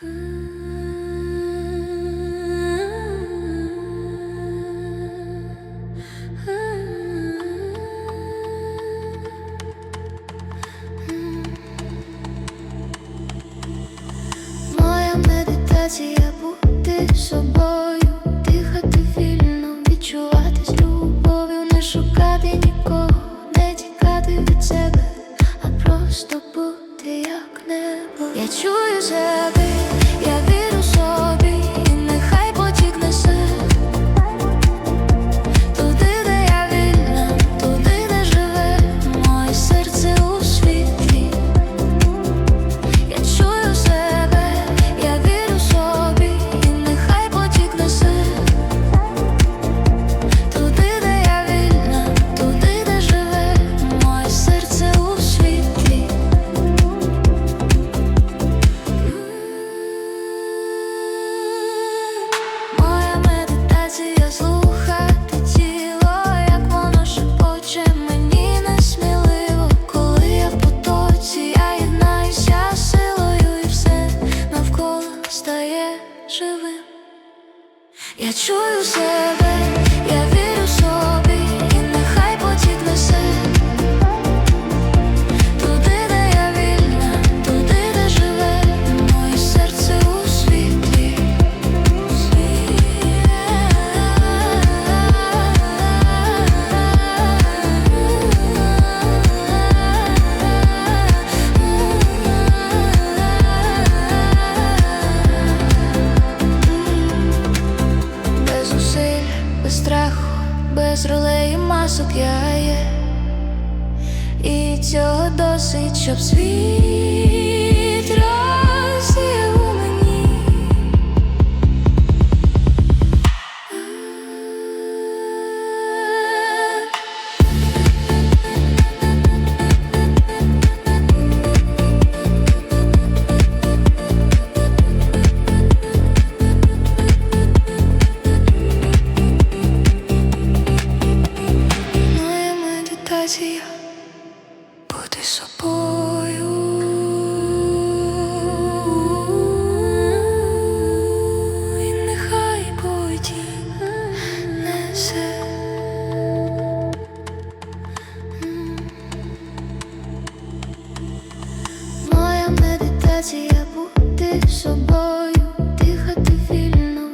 Моя медитація бути собою, дихати вільно, відчуватись любов'ю, не шукати нікого, не тікати від себе, а просто бути як небо. Я чую себе. живим. Я чую себе. сяє, і цього досить, щоб світ. фантазія бути собою. І нехай потім несе. Моя медитація бути собою.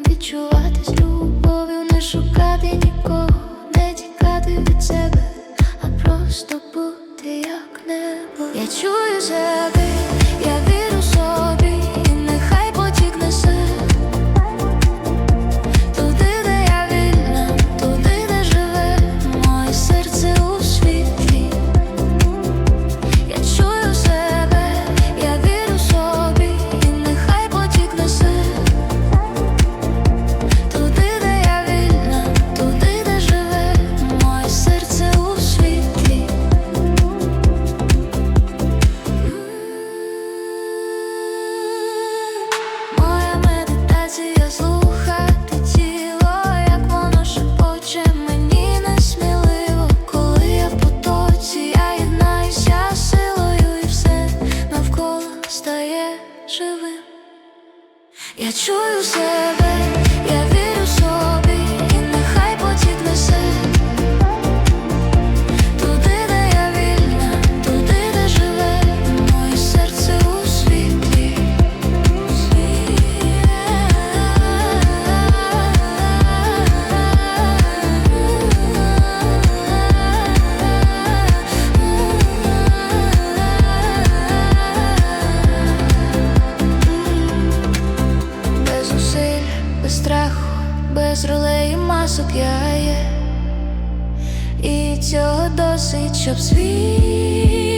Відчуватись любов'ю, не шукати нікого, не тікати від себе просто бути як небо. Я чую жаби, я вірю. без ролей і масок я є, і цього досить, щоб світ